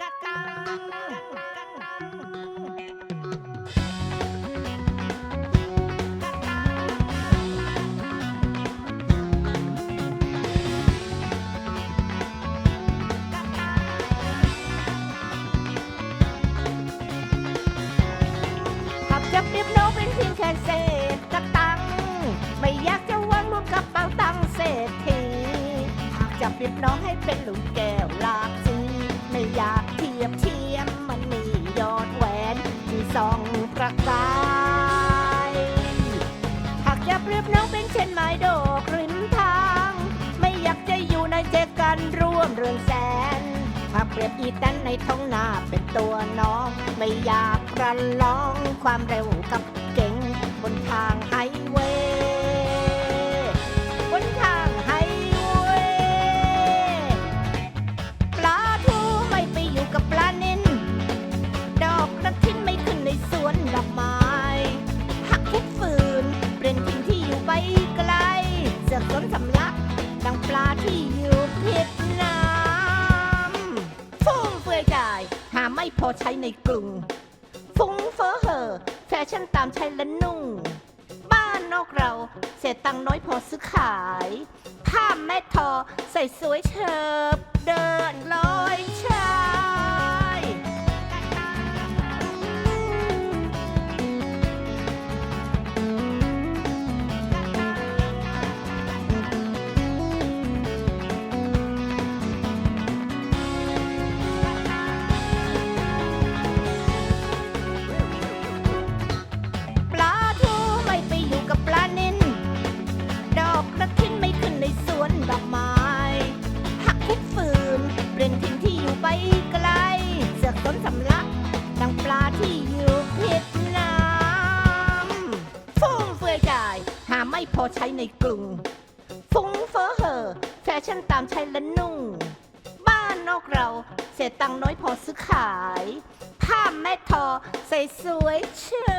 กะตังหากจะเปรียบน้องเป็นเพียงแค่เศษกะตัง ไม่อยากจะวางรวมกับเป๋าตังเศรษฐีหากจะเปรียบน้องให้เป็นลุมแก้วลา ยบเทียมมันมียอดแหวนที่ส่องประกายหากจะเปรียบน้องเป็นเช่นไม้ดอกริมทาง ไม่อยากจะอยู่ในเจกันร่วมเรือนแสนหากเปรียบอีแตันในท้องนาเป็นตัวน้อง ไม่อยากประลองความเร็วกับเก่งบนทางไฮเว ที่อยู่ผิดน้ำฟุ่มเฟือยกายหาไม่พอใช้ในกรุง ฟุ้งเฟ้อเหอแฟชั่นตามใช้และนุ่ง บ้านนอกเราเศษตังค์น้อยพอซื้อขาย ผ้าแม่ทอใส่สวยเฉิบเดินลอยเฉ่ ที่อยู่ผิดน้ำฟุ่มเฟือยกาย หาไม่พอใช้ในกรุง ฟุ้งเฟ้อเหอแฟชั่นตามใช้และนุ่ง บ้านนอกเราเศษตังน้อยพอซื้อขาย ผ้าแม่ทอใส่สวยเชิ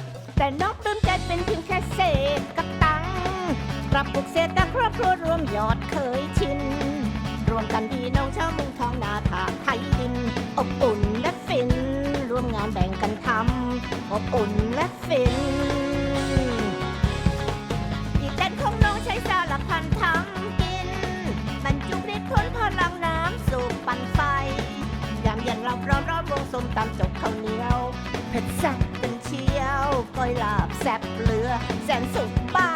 บแต่นอกปลื้มใจเป็นเพียงแค่เศษกระตังปรับปลุกเศษแต่ครอบครัวรวมยอดเคยชิน รวมกันพี่น้องชาวเมุงทองนาถาไทย อบอุ่นและฟินอีกแดนของน้องใช้สารพันทำกินบรรจุฤทธิ์พ้นพลังน้ำสู่ปั่นไฟ ยามเย็นเราพร้อมร้อบวงสมตำจบข้าวเหนียว เผ็ดแซ่บเป็นเชียวก้อยลาบแซ่บเหลือ แสนสุกป้า